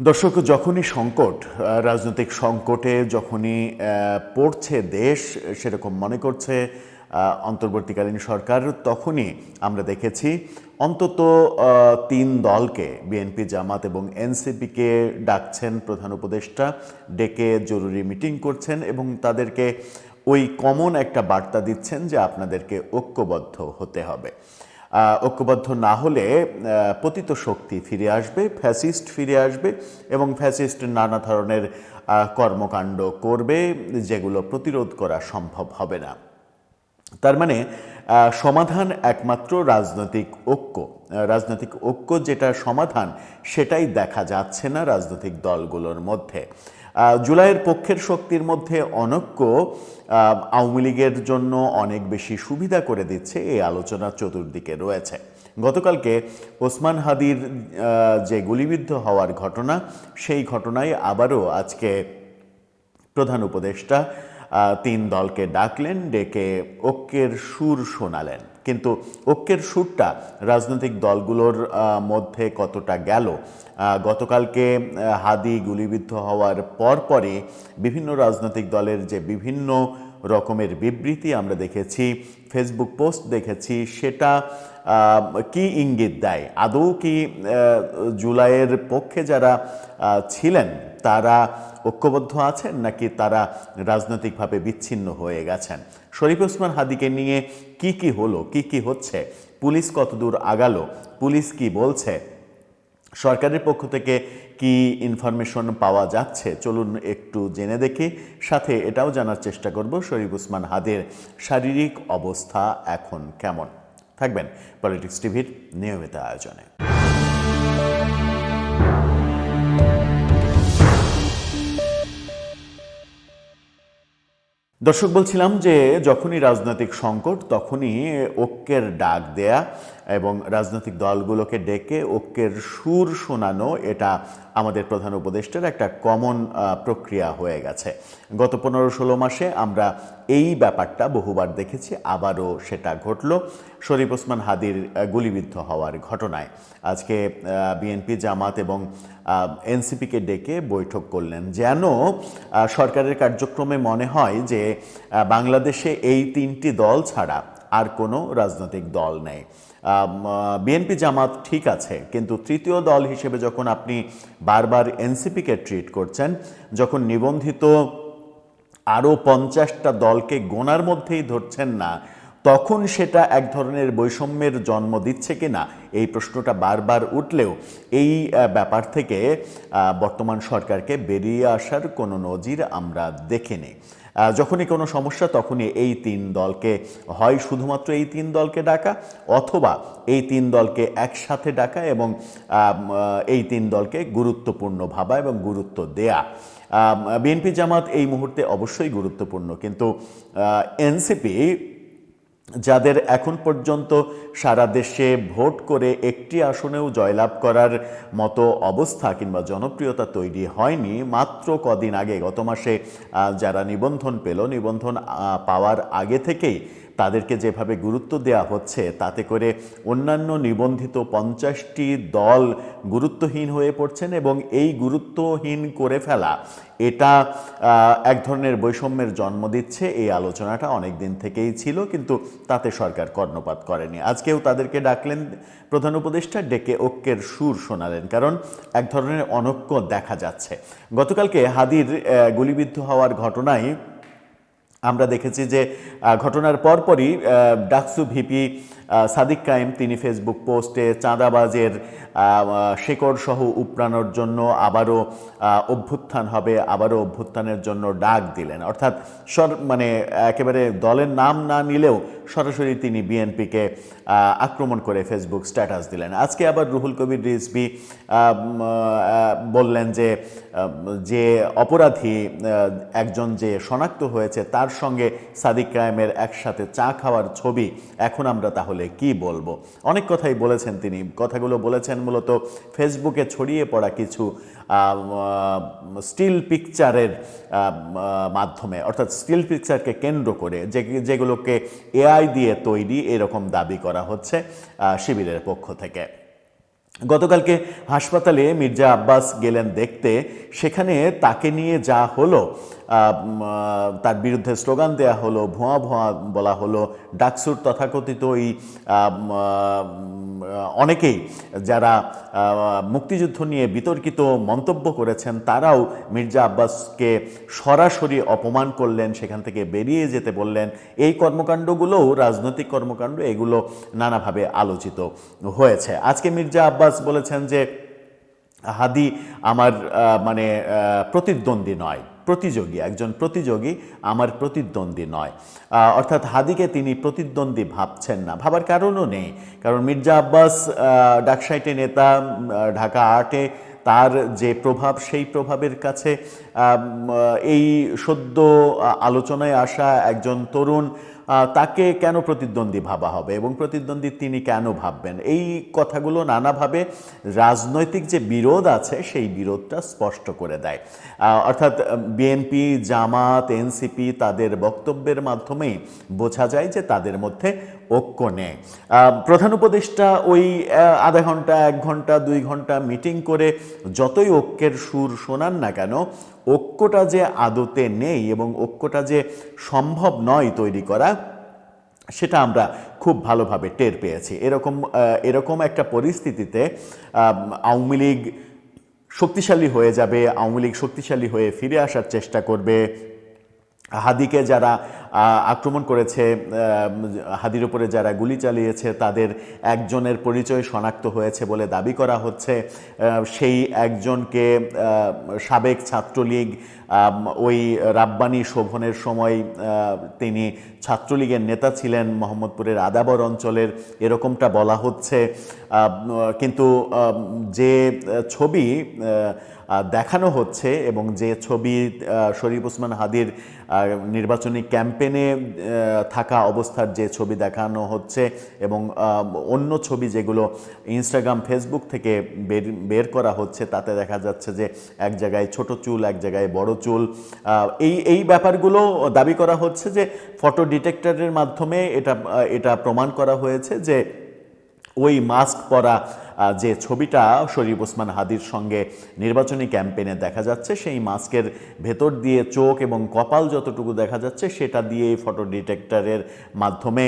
দর্শক, যখনই সংকট রাজনৈতিক সংকটে যখনই পড়ছে দেশ, সেরকম মনে করছে অন্তর্বর্তীকালীন সরকার, তখনই আমরা দেখেছি অন্তত তিন দলকে, বিএনপি, জামাত এবং এনসিপিকে ডাকছেন প্রধান উপদেষ্টা, ডেকে জরুরি মিটিং করছেন এবং তাদেরকে ওই কমন একটা বার্তা দিচ্ছেন যে আপনাদেরকে ঐক্যবদ্ধ হতে হবে। ঐক্যবদ্ধ না হলে পতিত শক্তি ফিরে আসবে, ফ্যাসিস্ট ফিরে আসবে এবং ফ্যাসিস্ট নানা ধরনের কর্মকাণ্ড করবে যেগুলো প্রতিরোধ করা সম্ভব হবে না। তার মানে সমাধান একমাত্র রাজনৈতিক ঐক্য। রাজনৈতিক ঐক্য যেটা সমাধান, সেটাই দেখা যাচ্ছে না রাজনৈতিক দলগুলোর মধ্যে। জুলাইয়ের পক্ষের শক্তির মধ্যে অনৈক্য আওয়ামী লীগের জন্য অনেক বেশি সুবিধা করে দিচ্ছে এই আলোচনা চতুর্দিকে রয়েছে। গতকালকে ওসমান হাদির যে গুলিবিদ্ধ হওয়ার ঘটনা, সেই ঘটনায় আবারও আজকে প্রধান উপদেষ্টা তিন দলকে ডাকলেন, ডেকে ঐক্যের সুর শোনালেন। কিন্তু ঐক্যের সুরটা রাজনৈতিক দলগুলোর মধ্যে কতটা গেল? গতকালকে হাদি গুলিবিদ্ধ হওয়ার পরপরই বিভিন্ন রাজনৈতিক দলের যে বিভিন্ন রকমের বিবৃতি আমরা দেখেছি ফেসবুক পোস্ট দেখেছি, সেটা কি ইঙ্গিত দেয়? আদৌ কি জুলাইয়ের পক্ষে যারা ছিলেন, তারা ঐক্যবদ্ধ আছেন নাকি তারা রাজনৈতিকভাবে বিচ্ছিন্ন হয়ে গেছেন? শরীফ ওসমান হাদিকে নিয়ে কি কি হলো, কি কি হচ্ছে, পুলিশ কতদূর আগালো, পুলিশ কি বলছে, সরকারের পক্ষ থেকে কি ইনফরমেশন পাওয়া যাচ্ছে, চলুন একটু জেনে দেখি। সাথে এটাও জানার চেষ্টা করব, শরীফ উসমান হাদের শারীরিক অবস্থা এখন কেমন? থাকবেন পলিটিক্স টিভির নিয়মিত আয়োজনে। দর্শক বলছিলাম যে যখনই রাজনৈতিক সংকট তখনই ঐক্যের ডাক দেয়া এবং রাজনৈতিক দলগুলোকে ডেকে ঐক্যের সুর শোনানো এটা আমাদের প্রধান উপদেষ্টার একটা কমন প্রক্রিয়া হয়ে গেছে। গত পনেরো ষোলো মাসে আমরা এই ব্যাপারটা বহুবার দেখেছি, আবারও সেটা ঘটল। শরীফ ওসমান হাদির গুলিবিদ্ধ হওয়ার ঘটনায়। আজকে বিএনপি, জামাত এবং এনসিপিকে ডেকে বৈঠক করলেন। যেন সরকারের কার্যক্রমে মনে হয় যে বাংলাদেশে এই তিনটি দল ছাড়া আর কোনো রাজনৈতিক দল নেই। বিএনপি জামাত ঠিক আছে, কিন্তু তৃতীয় দল হিসেবে যখন আপনি বারবার এনসিপিকে ট্রিট করছেন, যখন নিবন্ধিত আরও পঞ্চাশটা দলকে গোনার মধ্যেই ধরছেন না, তখন সেটা এক ধরনের বৈষম্যের জন্ম দিচ্ছে কি না এই প্রশ্নটা বারবার উঠলেও এই ব্যাপার থেকে বর্তমান সরকারকে বেরিয়ে আসার কোনো নজির আমরা দেখিনি। যখনই কোনো সমস্যা, তখনই এই তিন দলকে হয়। শুধুমাত্র এই তিন দলকে ডাকা অথবা এই তিন দলকে একসাথে ডাকা এবং এই তিন দলকে গুরুত্বপূর্ণ ভাবা এবং গুরুত্ব দেয়া। বিএনপি জামাত এই মুহূর্তে অবশ্যই গুরুত্বপূর্ণ, কিন্তু এনসিপি যাদের এখন পর্যন্ত সারা দেশে ভোট করে একটি আসনেও জয়লাভ করার মতো অবস্থা কিংবা জনপ্রিয়তা তৈরি হয়নি, মাত্র কদিন আগে, গত মাসে যারা নিবন্ধন পেল, নিবন্ধন পাওয়ার আগে থেকেই তাদেরকে যেভাবে গুরুত্ব দেওয়া হচ্ছে, তাতে করে অন্যান্য নিবন্ধিত পঞ্চাশটি দল গুরুত্বহীন হয়ে পড়ছেন এবং এই গুরুত্বহীন করে ফেলা এটা এক ধরনের বৈষম্যের জন্ম দিচ্ছে। এই আলোচনাটা অনেক দিন থেকেই ছিল, কিন্তু তাতে সরকার কর্ণপাত করেনি। আজকেও তাদেরকে ডাকলেন প্রধান উপদেষ্টা, ডেকে ঐক্যের সুর শোনালেন, কারণ এক ধরনের অনৈক্য দেখা যাচ্ছে। গতকালকে হাদির গুলিবিদ্ধ হওয়ার ঘটনায় আমরা দেখেছি যে ঘটনার পরপরই ডাকসু ভিপি সাদিক কায়েম তিনি ফেসবুক পোস্টে চাঁদাবাজের শেকড় সহ উপড়ানোর জন্য আবারও অভ্যুত্থান হবে আবারও অভ্যুত্থানের জন্য ডাক দিলেন। অর্থাৎ সর মানে একেবারে দলের নাম না নিলেও সরাসরি তিনি বিএনপিকে আক্রমণ করে ফেসবুক স্ট্যাটাস দিলেন। আজকে আবার রুহুল কবির আহ, বললেন যে যে অপরাধী একজন যে শনাক্ত হয়েছে তার সঙ্গে সাদিক কায়েমের একসাথে চা খাওয়ার ছবি এখন আমরা তাহলে কি বলব? অনেক কথাই বলেছেন তিনি। কথাগুলো বলেছেন মূলত ফেসবুকে ছড়িয়ে পড়া কিছু স্টিল পিকচারের মাধ্যমে। অর্থাৎ স্টিল পিকচারকে কেন্দ্র করে যে, যেগুলোকে এআই দিয়ে তৈরি এরকম দাবি করা হচ্ছে শিবিরের পক্ষ থেকে। গতকালকে হাসপাতালে মির্জা আব্বাস গেলেন দেখতে। সেখানে তাকে নিয়ে যা হলো তার বিরুদ্ধে স্লোগান দেয়া হলো, ভুয়া ভুয়া বলা হলো, ডাকসুর তথাকথিত এই অনেকেই যারা মুক্তিযুদ্ধ নিয়ে বিতর্কিত মন্তব্য করেছেন, তারাও মির্জা আব্বাসকে সরাসরি অপমান করলেন, সেখান থেকে বেরিয়ে যেতে বললেন। এই কর্মকাণ্ডগুলোও রাজনৈতিক কর্মকাণ্ড, এগুলো নানাভাবে আলোচিত হয়েছে। আজকে মির্জা আব্বাস বলেছেন যে হাদি আমার মানে প্রতিদ্বন্দ্বী নয়। প্রতিযোগী, একজন প্রতিযোগী আমার প্রতিদ্বন্দ্বী নয়। অর্থাৎ হাদিকে তিনি প্রতিদ্বন্দ্বী ভাবছেন না, ভাবার কারণও নেই। কারণ মির্জা আব্বাস ডাকসাইটে নেতা ঢাকা আর্টে তার যে প্রভাব, সেই প্রভাবের কাছে এই সদ্য আলোচনায় আসা একজন তরুণ তাকে কেন প্রতিদ্বন্দ্বী ভাবা হবে এবং প্রতিদ্বন্দ্বী তিনি কেন ভাববেন? এই কথাগুলো নানাভাবে রাজনৈতিক যে বিরোধ আছে সেই বিরোধটা স্পষ্ট করে দেয়। অর্থাৎ বিএনপি জামাত এনসিপি তাদের বক্তব্যের মাধ্যমেই বোঝা যায় যে তাদের মধ্যে ঐক্য আহ, প্রধান উপদেষ্টা ওই আধা ঘণ্টা এক ঘণ্টা দুই ঘণ্টা মিটিং করে যতই ঐক্যের সুর শোনান না কেন ঐক্যটা যে আদতে নেই এবং ঐক্যটা যে সম্ভব নয় তৈরি করা, সেটা আমরা খুব ভালোভাবে টের পেয়েছি। এরকম এরকম একটা পরিস্থিতিতে আওয়ামী লীগ শক্তিশালী হয়ে যাবে, আওয়ামী লীগ শক্তিশালী হয়ে ফিরে আসার চেষ্টা করবে। হাদিকে যারা আক্রমণ করেছে হাদির উপরে যারা গুলি চালিয়েছে তাদের একজনের পরিচয় শনাক্ত হয়েছে বলে দাবি করা হচ্ছে। সেই একজনকে সাবেক ছাত্রলীগ ওই রাব্বানি শোভনের সময় তিনি ছাত্রলীগের নেতা ছিলেন মোহাম্মদপুরের আদাবর অঞ্চলের, এরকমটা বলা হচ্ছে। কিন্তু যে ছবি দেখানো হচ্ছে এবং যে ছবি শরীফ ওসমান হাদির নির্বাচনী ক্যাম্পেনে আহ, থাকা অবস্থার যে ছবি দেখানো হচ্ছে এবং অন্য ছবি যেগুলো ইনস্টাগ্রাম ফেসবুক থেকে বের বের করা হচ্ছে তাতে দেখা যাচ্ছে যে এক জায়গায় ছোট চুল এক জায়গায় বড় চুল। এই এই ব্যাপারগুলো দাবি করা হচ্ছে যে ফটো ডিটেক্টরের মাধ্যমে এটা এটা প্রমাণ করা হয়েছে যে ওই মাস্ক পরা যে ছবিটা শরীফ ওসমান হাদির সঙ্গে নির্বাচনী ক্যাম্পেইনে দেখা যাচ্ছে, সেই মাস্কের ভেতর দিয়ে চোখ এবং কপাল যতটুকু দেখা যাচ্ছে, সেটা দিয়ে ফটো ডিটেক্টরের মাধ্যমে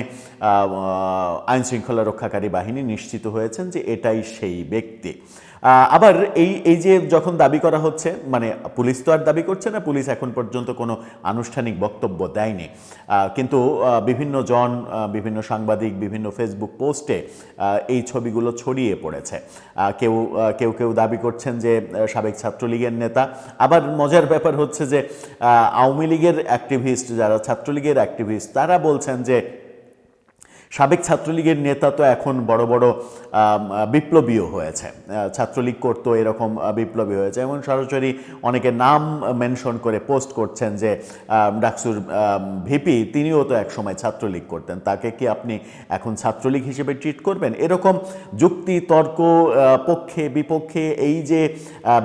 আইনশৃঙ্খলা রক্ষাকারী বাহিনী নিশ্চিত হয়েছেন যে এটাই সেই ব্যক্তি। আবার এই এই যে যখন দাবি করা হচ্ছে মানে পুলিশ তো আর দাবি করছে না, পুলিশ এখন পর্যন্ত কোনো আনুষ্ঠানিক বক্তব্য দেয়নি। কিন্তু বিভিন্ন জন বিভিন্ন সাংবাদিক, বিভিন্ন ফেসবুক পোস্টে এই ছবিগুলো ছড়িয়ে পড়েছে। কেউ কেউ কেউ দাবি করছেন যে সাবেক ছাত্রলীগের নেতা। আবার মজার ব্যাপার হচ্ছে যে আওয়ামী লীগের অ্যাক্টিভিস্ট যারা ছাত্রলীগের অ্যাক্টিভিস্ট তারা বলছেন যে সাবেক ছাত্রলীগের নেতা তো এখন বড় বড় বিপ্লবীও হয়েছে। ছাত্রলীগ করতো এরকম বিপ্লবী হয়েছে। এবং সরাসরি অনেকে নাম মেনশন করে পোস্ট করছেন যে ডাকসুর ভিপি তিনিও তো একসময় ছাত্রলীগ করতেন। তাকে কি আপনি এখন ছাত্রলীগ হিসেবে ট্রিট করবেন? এরকম যুক্তি, তর্ক পক্ষে, বিপক্ষে এই যে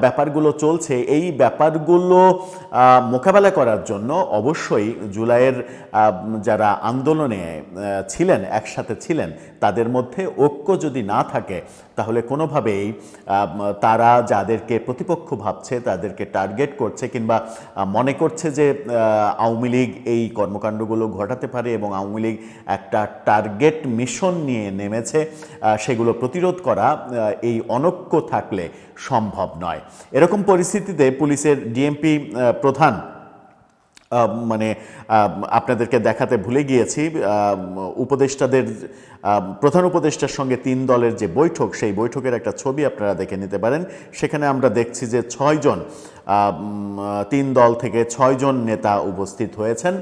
ব্যাপারগুলো চলছে, এই ব্যাপারগুলো মোকাবেলা করার জন্য অবশ্যই জুলাইয়ের যারা আন্দোলনে ছিলেন একসাথে ছিলেন, তাদের মধ্যে ঐক্য যদি না থাকে, তাহলে কোনোভাবেই তারা যাদেরকে প্রতিপক্ষ ভাবছে, তাদেরকে টার্গেট করছে কিংবা মনে করছে যে আওয়ামী লীগ এই কর্মকাণ্ডগুলো ঘটাতে পারে এবং আওয়ামী লীগ একটা টার্গেট মিশন নিয়ে নেমেছে সেগুলো প্রতিরোধ করা এই অনৈক্য থাকলে সম্ভব নয়। এরকম পরিস্থিতিতে পুলিশের ডিএমপি প্রধান মানে আপনাদেরকে দেখাতে ভুলে গিয়েছি উপদেষ্টাদের প্রধান উপদেষ্টার সঙ্গে তিন দলের যে বৈঠক, সেই বৈঠকের একটা ছবি আপনারা দেখে নিতে পারেন। সেখানে আমরা দেখছি যে ছয়জন তিন দল থেকে ছয়জন নেতা উপস্থিত হয়েছেন।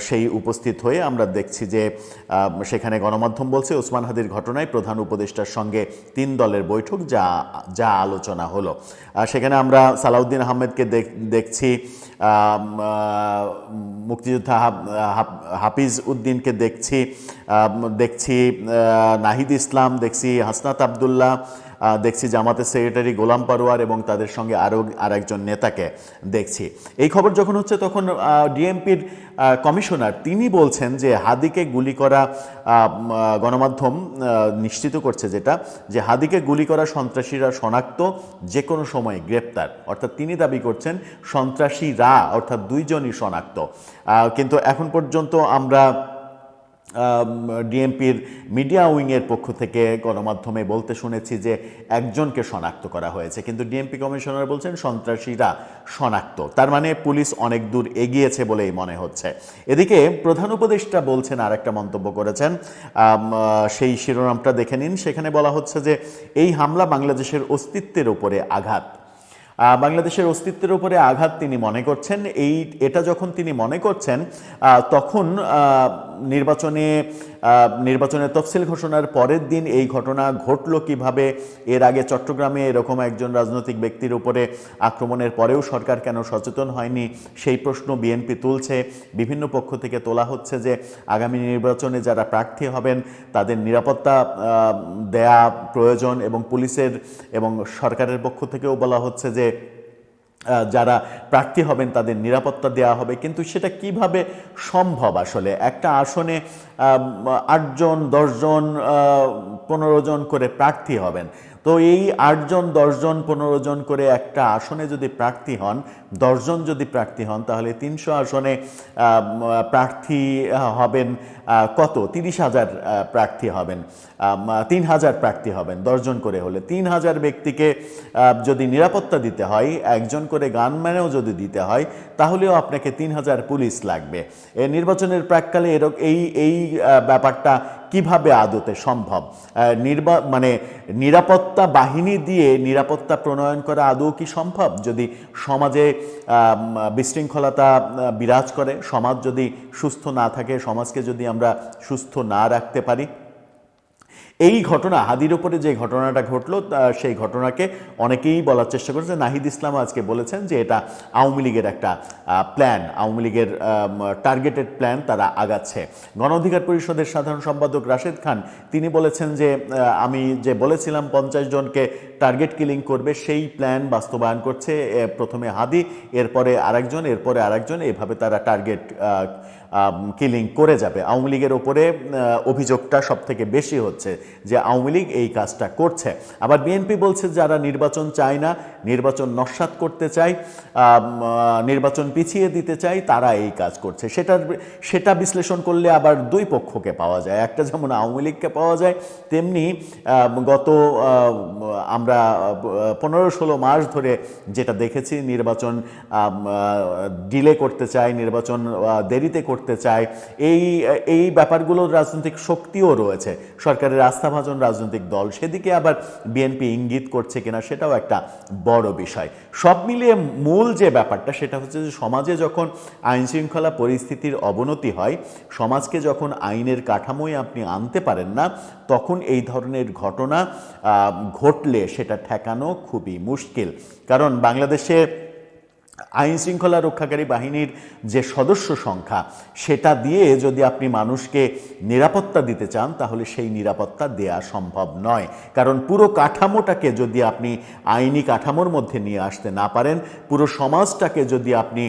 সেই উপস্থিত হয়ে আমরা দেখছি যে সেখানে গণমাধ্যম বলছে, ওসমান হাদির ঘটনায় প্রধান উপদেষ্টার সঙ্গে তিন দলের বৈঠক যা যা আলোচনা হলো। সেখানে আমরা সালাউদ্দিন আহমেদকে দেখ- দেখছি মুক্তিযোদ্ধা হাফিজ উদ্দিনকে দেখছি দেখছি নাহিদ ইসলাম, দেখছি হাসনাত আবদুল্লাহ দেখছি জামাতের সেক্রেটারি গোলাম পারোয়ার এবং তাদের সঙ্গে আরও আরেকজন নেতাকে দেখছি। এই খবর যখন হচ্ছে তখন ডিএমপির কমিশনার তিনি বলছেন যে হাদিকে গুলি করা গণমাধ্যম নিশ্চিত করছে যেটা, যে হাদিকে গুলি করা সন্ত্রাসীরা শনাক্ত যে কোনো সময়ে গ্রেপ্তার। অর্থাৎ তিনি দাবি করছেন সন্ত্রাসীরা, অর্থাৎ দুইজনই শনাক্ত। কিন্তু এখন পর্যন্ত আমরা ডিএমপির মিডিয়া উইংয়ের পক্ষ থেকে গণমাধ্যমে বলতে শুনেছি যে একজনকে শনাক্ত করা হয়েছে, কিন্তু ডিএমপি কমিশনার বলছেন সন্ত্রাসীরা শনাক্ত। তার মানে পুলিশ অনেক দূর এগিয়েছে বলেই মনে হচ্ছে। এদিকে প্রধান উপদেষ্টা বলছেন আর একটা মন্তব্য করেছেন সেই শিরোনামটা দেখে নিন। সেখানে বলা হচ্ছে যে, এই হামলা বাংলাদেশের অস্তিত্বের উপরে আঘাত। বাংলাদেশের অস্তিত্বের উপরে আঘাত তিনি মনে করছেন। এই, এটা যখন তিনি মনে করছেন তখন নির্বাচনে নির্বাচনের তফসিল ঘোষণার পরের দিন এই ঘটনা ঘটলো কীভাবে? এর আগে চট্টগ্রামে এরকম একজন রাজনৈতিক ব্যক্তির উপরে আক্রমণের পরেও সরকার কেন সচেতন হয়নি? সেই প্রশ্ন বিএনপি তুলছে। বিভিন্ন পক্ষ থেকে তোলা হচ্ছে যে, আগামী নির্বাচনে যারা প্রার্থী হবেন, তাদের নিরাপত্তা দেয়া প্রয়োজন এবং পুলিশের এবং সরকারের পক্ষ থেকেও বলা হচ্ছে যে যারা প্রার্থী হবেন তাদের নিরাপত্তা দেওয়া হবে। কিন্তু সেটা কীভাবে সম্ভব আসলে? একটা আসনে আটজন, দশজন পনেরো জন করে প্রার্থী হবেন। তো এই আটজন, দশজন পনেরো জন করে একটা আসনে যদি প্রার্থী হন দশজন যদি প্রার্থী হন, তাহলে তিনশো আসনে প্রার্থী হবেন কত? তিরিশ হাজার প্রার্থী হবেন। তিন হাজার প্রার্থী হবেন দশজন করে হলে। তিন হাজার ব্যক্তিকে যদি নিরাপত্তা দিতে হয়, একজন করে গানম্যানেও যদি দিতে হয়, তাহলেও আপনাকে তিন হাজার পুলিশ লাগবে। এ নির্বাচনের প্রাককালে এরকম এই এই ব্যাপারটা কীভাবে আদতে সম্ভব? নির্বা মানে নিরাপত্তা বাহিনী দিয়ে নিরাপত্তা প্রণয়ন করা আদৌ কি সম্ভব? যদি সমাজে বিশৃঙ্খলতা বিরাজ করে। সমাজ যদি সুস্থ না থাকে, সমাজকে যদি আমরা সুস্থ না রাখতে পারি এই ঘটনা, হাদির ওপরে যে ঘটনাটা ঘটলো সেই ঘটনাকে অনেকেই বলার চেষ্টা করেছে। নাহিদ ইসলাম আজকে বলেছেন যে এটা আওয়ামী লীগের একটা প্ল্যান আওয়ামী লীগের টার্গেটেড প্ল্যান তারা আগাচ্ছে। গণ অধিকার পরিষদের সাধারণ সম্পাদক রাশেদ খান, তিনি বলেছেন যে আমি যে বলেছিলাম পঞ্চাশ জনকে টার্গেট কিলিং করবে, সেই প্ল্যান বাস্তবায়ন করছে প্রথমে হাদি, এরপরে আরেকজন এরপরে আরেকজন, এভাবে তারা টার্গেট কিলিং করে যাবে। আওয়ামী লীগের ওপরে অভিযোগটা সব থেকে বেশি হচ্ছে। যে আওয়ামী লীগ এই কাজটা করছে। আবার বিএনপি বলছে যারা নির্বাচন চায় না, নির্বাচন নস্বাত করতে চায় নির্বাচন পিছিয়ে দিতে চায়, তারা এই কাজ করছে। সেটার, সেটা বিশ্লেষণ করলে আবার দুই পক্ষকে পাওয়া যায়। একটা যেমন আওয়ামী লীগকে পাওয়া যায়, তেমনি গত আমরা পনেরো ষোলো মাস ধরে যেটা দেখেছি, নির্বাচন ডিলে করতে চায়, নির্বাচন দেরিতে করতে চায়, এই এই ব্যাপারগুলোর রাজনৈতিক শক্তিও রয়েছে। সরকারের আস্থাভাজন রাজনৈতিক দল, সেদিকে আবার বিএনপি ইঙ্গিত করছে কিনা সেটাও একটা বড় বিষয়। সব মিলিয়ে মূল যে ব্যাপারটা, সেটা হচ্ছে যে সমাজে যখন আইন শৃঙ্খলা পরিস্থিতির অবনতি হয়, সমাজকে যখন আইনের কাঠামোয় আপনি আনতে পারেন না, তখন এই ধরনের ঘটনা ঘটলে সেটা ঠেকানো খুবই মুশকিল। কারণ বাংলাদেশে আইন শৃঙ্খলা রক্ষাকারী বাহিনীর যে সদস্য সংখ্যা, সেটা দিয়ে যদি আপনি মানুষকে নিরাপত্তা দিতে চান, তাহলে সেই নিরাপত্তা দেয়া সম্ভব নয়। কারণ পুরো কাঠামোটাকে যদি আপনি আইনি কাঠামোর মধ্যে নিয়ে আসতে না পারেন, পুরো সমাজটাকে যদি আপনি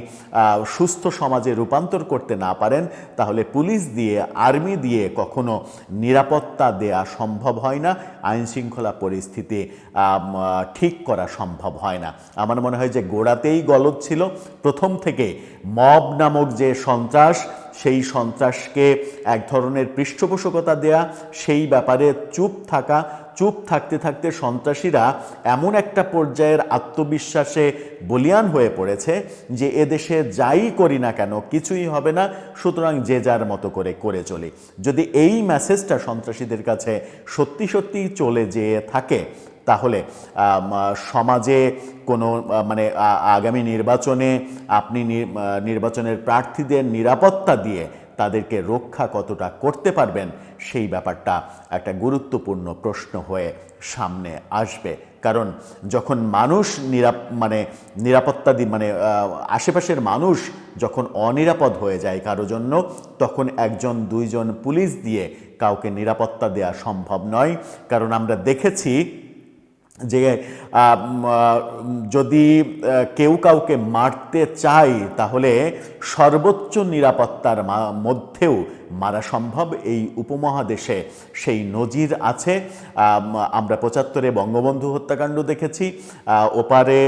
সুস্থ সমাজে রূপান্তর করতে না পারেন, তাহলে পুলিশ দিয়ে, আর্মি দিয়ে কখনো নিরাপত্তা দেয়া সম্ভব হয় না, আইন শৃঙ্খলা পরিস্থিতি ঠিক করা সম্ভব হয় না। আমার মনে হয় যে গোড়াতেই গলদ ছিল, প্রথম থেকে মব নামক যে সন্ত্রাস, সেই সন্ত্রাসকে এক ধরনের পৃষ্ঠপোষকতা দেয়া, সেই ব্যাপারে চুপ থাকা, চুপ থাকতে থাকতে সন্ত্রাসীরা এমন একটা পর্যায়ের আত্মবিশ্বাসে বলিয়ান হয়ে পড়েছে যে এদেশে যাই করি না কেন কিছুই হবে না, সুতরাং যে যার মতো করে করে চলি। যদি এই মেসেজটা সন্ত্রাসীদের কাছে সত্যি সত্যিই চলে যেয়ে থাকে তাহলে সমাজে কোনো মানে আগামী নির্বাচনে আপনি নির্বাচনের প্রার্থীদের নিরাপত্তা দিয়ে তাদেরকে রক্ষা কতটা করতে পারবেন, সেই ব্যাপারটা একটা গুরুত্বপূর্ণ প্রশ্ন হয়ে সামনে আসবে। কারণ, যখন মানুষ নিরাপ মানে নিরাপত্তা দি মানে আশেপাশের মানুষ যখন অনিরাপদ হয়ে যায় কারও জন্য, তখন একজন, দুইজন পুলিশ দিয়ে কাউকে নিরাপত্তা দেওয়া সম্ভব নয়। কারণ আমরা দেখেছি যে যদি কেউ কাউকে মারতে চায় তাহলে সর্বোচ্চ নিরাপত্তার মধ্যেও মারা সম্ভব এই উপমহাদেশে। সেই নজির আছে। আমরা পঁচাত্তরে বঙ্গবন্ধু হত্যাকাণ্ড দেখেছি ওপারে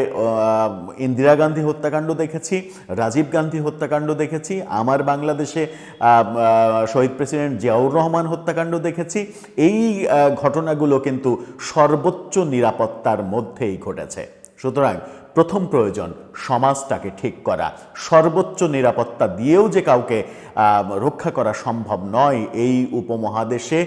ইন্দিরা গান্ধী হত্যাকাণ্ড দেখেছি, রাজীব গান্ধী হত্যাকাণ্ড দেখেছি, আমার বাংলাদেশে শহীদ প্রেসিডেন্ট জিয়াউর রহমান হত্যাকাণ্ড দেখেছি। এই ঘটনাগুলো কিন্তু সর্বোচ্চ নিরাপত্তার মধ্যেই ঘটেছে। সুতরাং প্রথম প্রয়োজন, সমাজটাকে ঠিক করা। সর্বোচ্চ নিরাপত্তা দিয়েও যে কাউকে রক্ষা করা সম্ভব নয়, এই উপমহাদেশে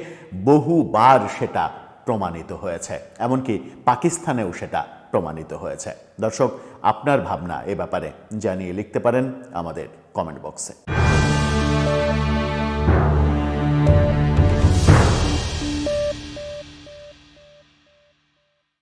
বহুবার সেটা প্রমাণিত হয়েছে। এমনকি পাকিস্তানেও সেটা প্রমাণিত হয়েছে। দর্শক, আপনার ভাবনা এ ব্যাপারে জানিয়ে লিখতে পারেন আমাদের কমেন্ট বক্সে।